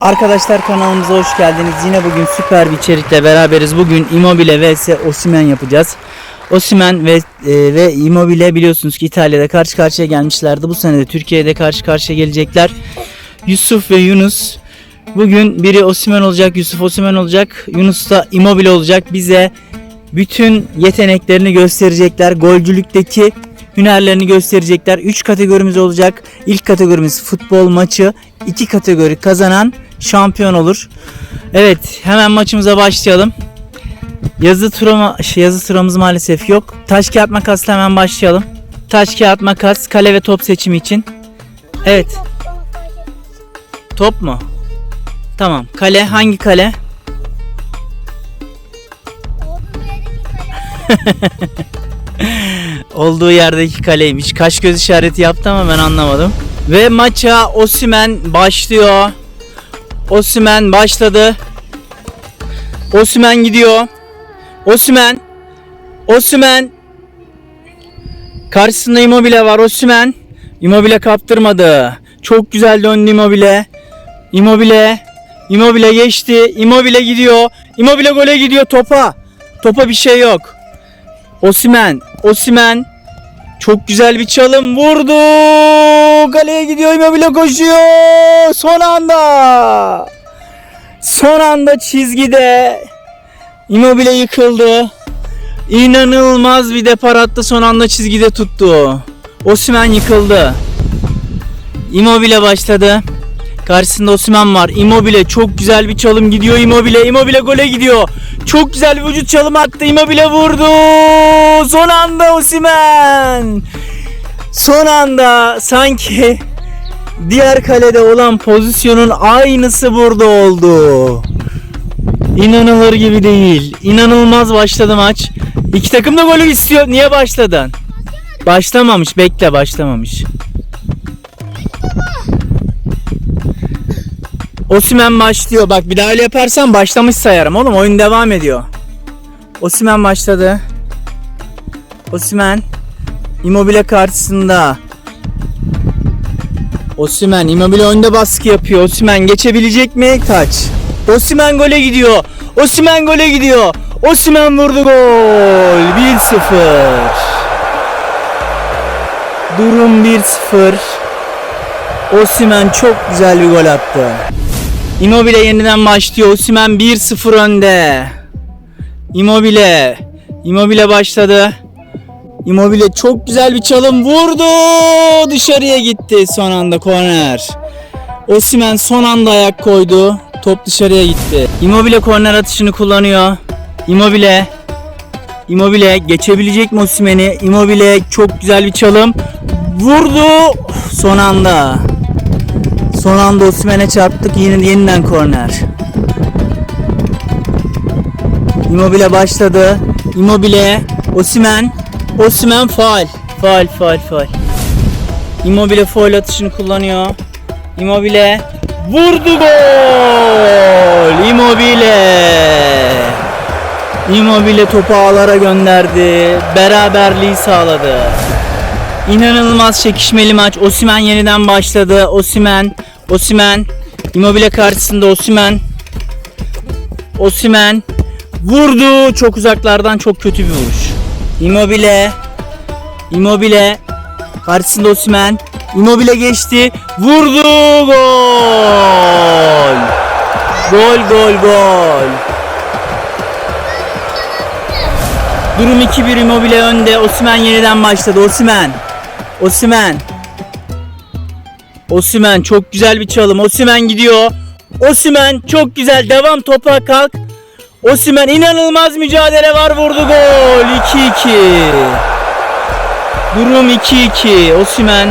Arkadaşlar kanalımıza hoş geldiniz. Yine bugün süper bir içerikle beraberiz. Bugün Immobile vs Osimhen yapacağız. Osimhen ve e, ve Immobile biliyorsunuz ki İtalya'da karşı karşıya gelmişlerdi. Bu sene de Türkiye'de karşı karşıya gelecekler. Yusuf ve Yunus bugün biri Osimhen olacak, Yusuf Osimhen olacak. Yunus da Immobile olacak. Bize bütün yeteneklerini gösterecekler. Golcülükteki hünerlerini gösterecekler. 3 kategorimiz olacak. İlk kategorimiz futbol maçı. 2 kategori kazanan şampiyon olur. Evet, hemen maçımıza başlayalım. Yazı tura şey, yazı turamız maalesef yok. Taş kağıt makasla hemen başlayalım. Taş kağıt makas kale ve top seçimi için. Evet. Top mu? Tamam. Kale hangi kale? Olduğu yerdeki kaleymiş. Kaş göz işareti yaptı ama ben anlamadım. Ve maça Osimen başlıyor. Osimen başladı. Osimen gidiyor. Osimen. Osimen. Karşısında Immobile var. Osimen. Immobile kaptırmadı. Çok güzel döndü Immobile. Immobile. Immobile geçti. Immobile gidiyor. Immobile gole gidiyor topa. Topa bir şey yok. Osimen. Osimen. Çok güzel bir çalım vurdu. Kaleye gidiyor Immobile koşuyor. Son anda. Son anda çizgide Immobile yıkıldı. İnanılmaz bir depar attı son anda çizgide tuttu. Osimen yıkıldı. Immobile başladı. Karşısında Osimhen var. Immobile çok güzel bir çalım gidiyor Immobile. Immobile gole gidiyor. Çok güzel bir vücut çalım attı. Immobile vurdu. Son anda Osimhen. Son anda sanki diğer kalede olan pozisyonun aynısı burada oldu. İnanılır gibi değil. İnanılmaz başladı maç. İki takım da golü istiyor. Niye başladın? Başlamamış. Bekle başlamamış. Osimen başlıyor. Bak bir daha öyle yaparsan başlamış sayarım oğlum. Oyun devam ediyor. Osimen başladı. Osimen Immobile karşısında. Osimen Immobile önde baskı yapıyor. Osimen geçebilecek mi? Kaç. Osimen gole gidiyor. Osimen gole gidiyor. Osimen vurdu gol. 1-0. Durum 1-0. Osimen çok güzel bir gol attı. Immobile yeniden başlıyor. Osimhen 1-0 önde. Immobile. Immobile başladı. Immobile çok güzel bir çalım vurdu. Dışarıya gitti son anda korner. Osimhen son anda ayak koydu. Top dışarıya gitti. Immobile korner atışını kullanıyor. Immobile. Immobile geçebilecek mi Osimhen'i? Immobile çok güzel bir çalım. Vurdu. Son anda. Son anda Osimhen'e çarptık yine yeniden korner. Immobile başladı. Immobile, Osimhen, Osimhen faal. Faal, faal, faal. Immobile faul atışını kullanıyor. Immobile vurdu gol. Immobile. Immobile topu ağlara gönderdi. Beraberliği sağladı. İnanılmaz çekişmeli maç. Osimen yeniden başladı. Osimen, Osimen, Immobile karşısında Osimen. Osimen vurdu. Çok uzaklardan çok kötü bir vuruş. Immobile, Immobile karşısında Osimen. Immobile geçti. Vurdu. Gol. Gol, gol, gol. Durum 2-1 Immobile önde. Osimen yeniden başladı. Osimen. Osimen. Osimen çok güzel bir çalım. Osimen gidiyor. Osimen çok güzel. Devam topa kalk. Osimen inanılmaz mücadele var. Vurdu gol. 2-2. Durum 2-2. Osimen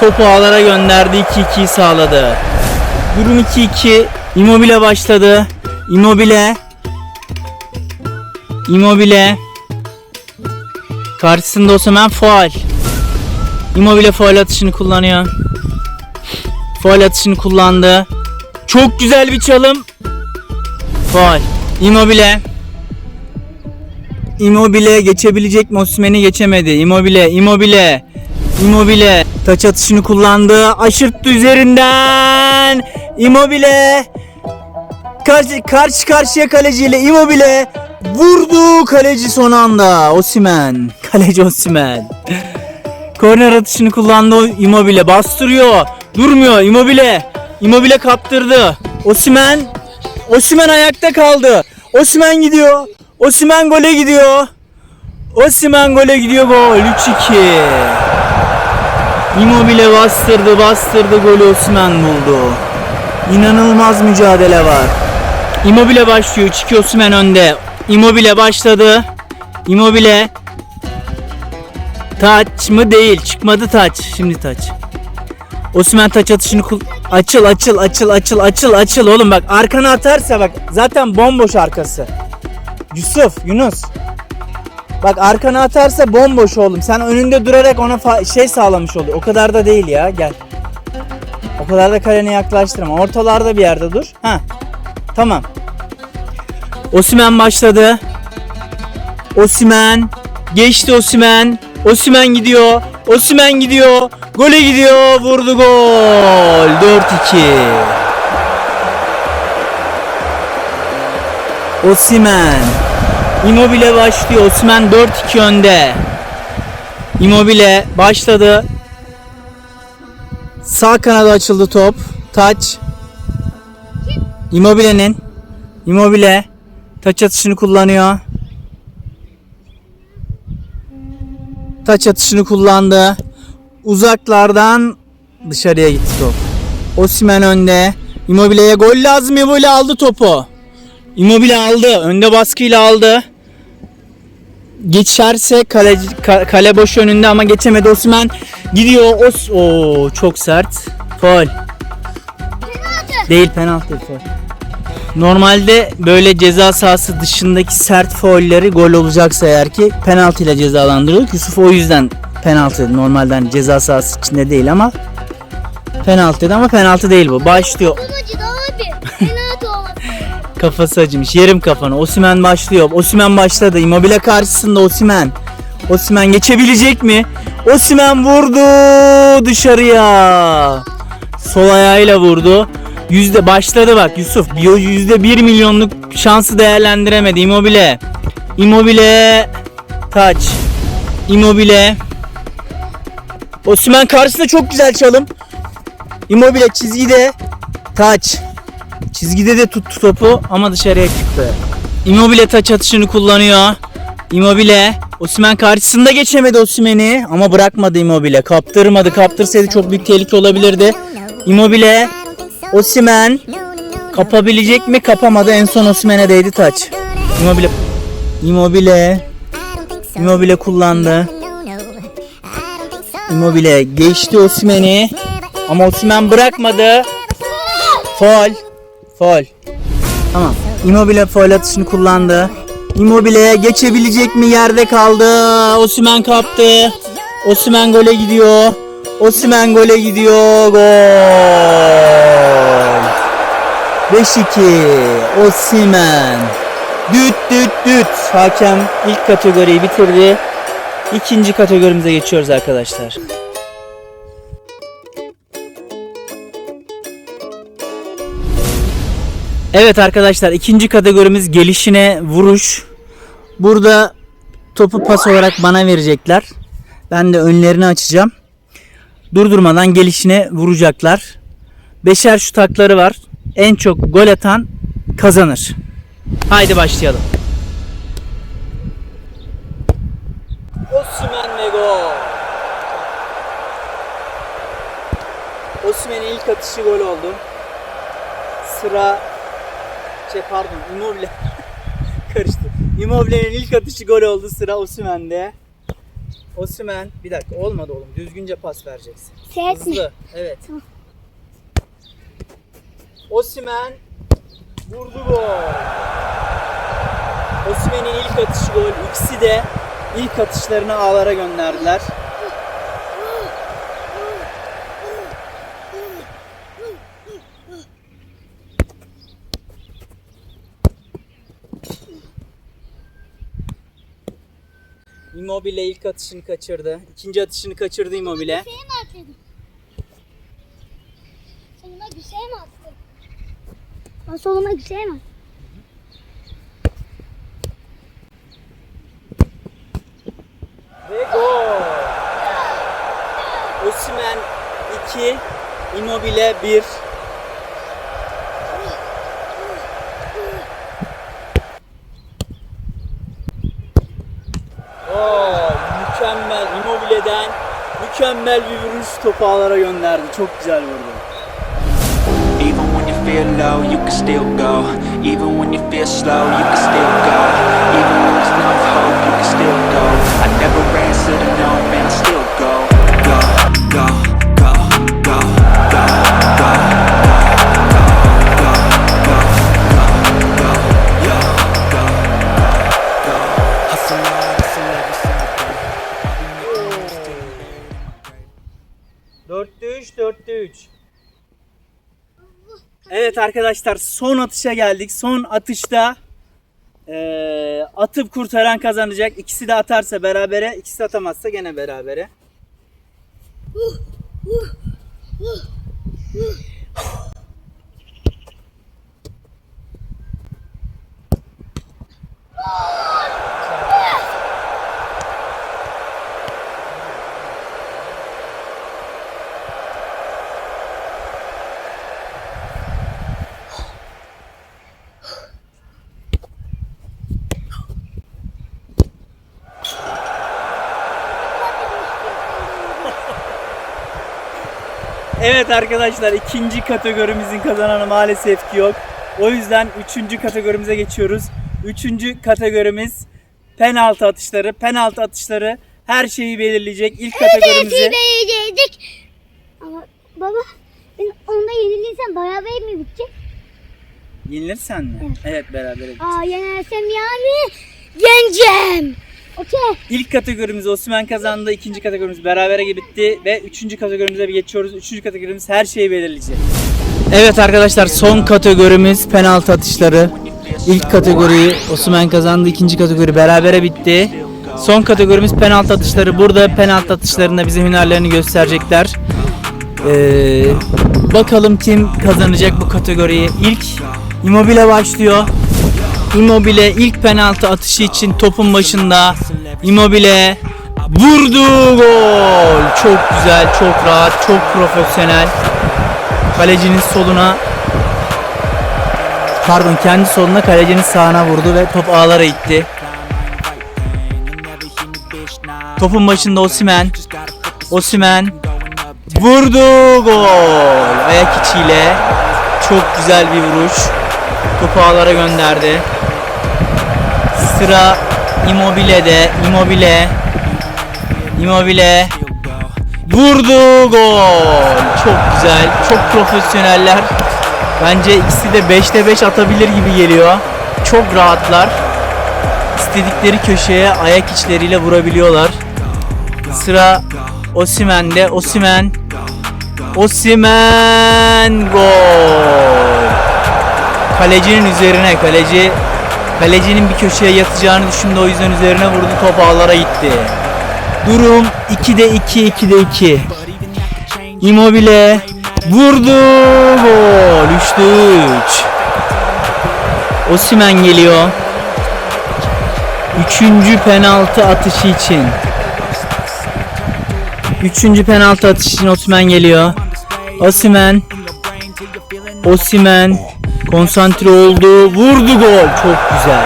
topu ağlara gönderdi. 2-2'yi sağladı. Durum 2-2. Immobile başladı. Immobile. Immobile. Karşısında Osimhen faal. Immobile faal atışını kullanıyor. Faal atışını kullandı. Çok güzel bir çalım. Faal. Immobile. Immobile geçebilecek mi? Osimhen'i geçemedi. Immobile, Immobile. Immobile taç atışını kullandı. Aşırttı üzerinden. Immobile karşı, karşı karşıya kaleciyle Immobile vurdu kaleci son anda. Osimen. Kaleci Osimen. Korner atışını kullandı Immobile bastırıyor. Durmuyor Immobile. Immobile kaptırdı. Osimen Osimen ayakta kaldı. Osimen gidiyor. Osimen gole gidiyor. Osimen gole gidiyor gol. 3-2. Immobile bastırdı bastırdı golü Osimen buldu. İnanılmaz mücadele var. Immobile başlıyor. 3-2 Osimen önde. Immobile başladı. Immobile Taç mı değil. Çıkmadı taç. Şimdi taç. Osman taç atışını kul... Açıl açıl açıl açıl açıl açıl oğlum bak arkana atarsa bak zaten bomboş arkası. Yusuf, Yunus. Bak arkana atarsa bomboş oğlum. Sen önünde durarak ona şey sağlamış oluyor. O kadar da değil ya. Gel. O kadar da kalene yaklaştırma. Ortalarda bir yerde dur. Ha. Tamam. Osimen başladı. Osimen geçti Osimen. Osimen gidiyor. Osimen gidiyor. Gole gidiyor. Vurdu gol. 4-2. Osimen. Immobile başlıyor. Osimen 4-2 önde. Immobile başladı. Sağ kanada açıldı top. Taç. Immobile'nin. Immobile. Taç atışını kullanıyor. Taç atışını kullandı. Uzaklardan dışarıya gitti top. Osimhen önde. Immobile'ye gol lazım. Immobile aldı topu. Immobile aldı. Önde baskıyla aldı. Geçerse kale, ka- kale boş önünde ama geçemedi Osimhen. Gidiyor. Os Oo, çok sert. Faul. Değil penaltı değil, faul. Normalde böyle ceza sahası dışındaki sert faulleri gol olacaksa eğer ki penaltı ile cezalandırılır. Yusuf o yüzden penaltı. Normalden ceza sahası içinde değil ama penaltı dedi ama penaltı değil bu. Başlıyor. Kafası acımış. Yerim kafanı. Osimen başlıyor. Osimen başladı. Immobile karşısında Osimen. Osimen geçebilecek mi? Osimen vurdu dışarıya. Sol ayağıyla vurdu. Yüzde başladı bak Yusuf. Yüzde bir milyonluk şansı değerlendiremedi Immobile. Immobile taç. Immobile. Osimen karşısında çok güzel çalım. Immobile çizgide taç. Çizgide de tuttu topu ama dışarıya çıktı. Immobile taç atışını kullanıyor. Immobile Osimhen karşısında geçemedi Osimhen'i ama bırakmadı Immobile. Kaptırmadı. Kaptırsaydı çok büyük tehlike olabilirdi. Immobile Osimhen kapabilecek mi? Kapamadı. En son Osimhen'e değdi taç. Immobile Immobile Immobile kullandı. Immobile geçti Osimhen'i ama Osimhen bırakmadı. Faul. Faul. Tamam. Immobile faul atışını kullandı. Immobile geçebilecek mi? Yerde kaldı. Osimhen kaptı. Osimhen gole gidiyor. Osimhen gole gidiyor. Gol. 5-2. Osimhen. Düt düt düt. Hakem ilk kategoriyi bitirdi. İkinci kategorimize geçiyoruz arkadaşlar. Evet arkadaşlar ikinci kategorimiz gelişine vuruş. Burada topu pas olarak bana verecekler. Ben de önlerini açacağım. Durdurmadan gelişine vuracaklar. Beşer şut hakları var. En çok gol atan kazanır. Haydi başlayalım. Osimhen ve gol. Osimhen'in ilk atışı gol oldu. Sıra şey pardon Immobile karıştı. Immobile'nin ilk atışı gol oldu sıra Osimhen'de. Osimhen bir dakika olmadı oğlum düzgünce pas vereceksin. Mi? Hızlı evet. Osimhen vurdu gol. Osimhen'in ilk atışı gol. İkisi de ilk atışlarını ağlara gönderdiler. Immobile ilk atışını kaçırdı. İkinci atışını kaçırdı Immobile. Güzel mi atladın? Soluma güzel mi attın? Ben soluma güzel mi attın? Ve gol. Osimhen 2, Immobile 1. Oo, mükemmel Immobile'den mükemmel bir vuruş topu ağlara gönderdi. Çok güzel vurdu. Even when you feel low, you can still go. Even when you feel slow, you can still go. Even when there's no hope, you can still go. I never 4'te 3, 4'te 3. Evet arkadaşlar son atışa geldik. Son atışta eee, atıp kurtaran kazanacak. İkisi de atarsa berabere, ikisi atamazsa gene berabere. Evet arkadaşlar ikinci kategorimizin kazananı maalesef ki yok. O yüzden üçüncü kategorimize geçiyoruz. Üçüncü kategorimiz penaltı atışları. Penaltı atışları her şeyi belirleyecek. İlk kategorimizi verecektik. Ama baba ben onda yenilirsem beraber mi bitecek? yenilirsen mi? Evet beraber. Aa yenersem yani yeneceğim. Okey. İlk kategorimiz Osman kazandı. ikinci kategorimiz berabere bitti ve üçüncü kategorimize bir geçiyoruz. Üçüncü kategorimiz her şeyi belirleyecek. Evet arkadaşlar son kategorimiz penaltı atışları. İlk kategoriyi Osman kazandı. ikinci kategori berabere bitti. Son kategorimiz penaltı atışları. Burada penaltı atışlarında bize hünerlerini gösterecekler. Ee, bakalım kim kazanacak bu kategoriyi. İlk Immobile başlıyor. Immobile ilk penaltı atışı için topun başında. Immobile vurdu gol. Çok güzel, çok rahat, çok profesyonel. Kalecinin soluna pardon kendi soluna kalecinin sağına vurdu ve top ağlara gitti. Topun başında Osimen. Osimen vurdu gol. Ayak içiyle çok güzel bir vuruş. Topu ağlara gönderdi. Sıra Immobile'de. Immobile. Immobile. Vurdu gol. Çok güzel. Çok profesyoneller. Bence ikisi de 5'te 5 atabilir gibi geliyor. Çok rahatlar. İstedikleri köşeye ayak içleriyle vurabiliyorlar. Sıra Osimen'de. Osimen. Osimen gol. Kalecinin üzerine kaleci kalecinin bir köşeye yatacağını düşündü o yüzden üzerine vurdu top ağlara gitti. Durum 2'de 2 2'de 2. Immobile vurdu gol 3'te 3. Osimen geliyor. Üçüncü penaltı atışı için. Üçüncü penaltı atışı için Osimen geliyor. Osimen Osimen konsantre oldu. Vurdu gol. Çok güzel.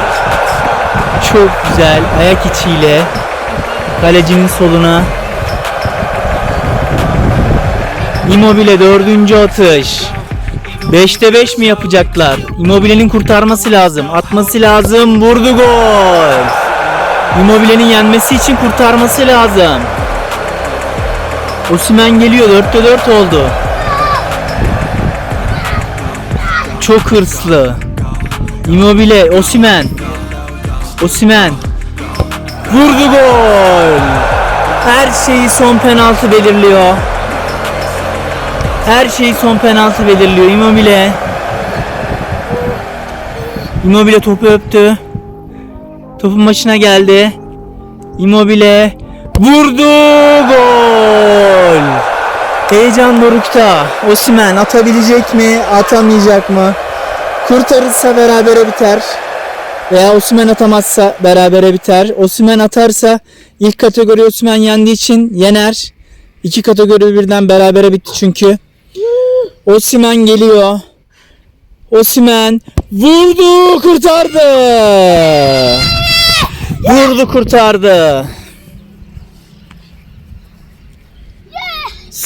Çok güzel. Ayak içiyle kalecinin soluna. Immobile dördüncü atış. 5'te 5 mi yapacaklar? Immobile'nin kurtarması lazım. Atması lazım. Vurdu gol. Immobile'nin yenmesi için kurtarması lazım. Osimen geliyor. 4'te 4 oldu. Çok hırslı. Immobile, Osimen. Osimen. Vurdu gol. Her şeyi son penaltı belirliyor. Her şeyi son penaltı belirliyor. Immobile. Immobile topu öptü. Topun başına geldi. Immobile vurdu gol. Heyecan dorukta. Osimhen atabilecek mi? Atamayacak mı? Kurtarırsa berabere biter. Veya Osimhen atamazsa berabere biter. Osimhen atarsa ilk kategori Osimhen yendiği için yener. İki kategori birden berabere bitti çünkü. Osimhen geliyor. Osimhen vurdu kurtardı. Vurdu kurtardı.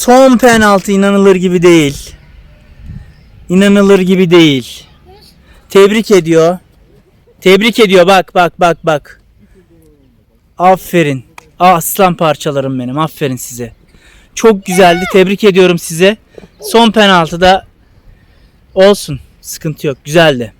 Son penaltı inanılır gibi değil. İnanılır gibi değil. Tebrik ediyor. Tebrik ediyor bak bak bak bak. Aferin. Aslan parçalarım benim. Aferin size. Çok güzeldi. Tebrik ediyorum size. Son penaltıda olsun. Sıkıntı yok. Güzeldi.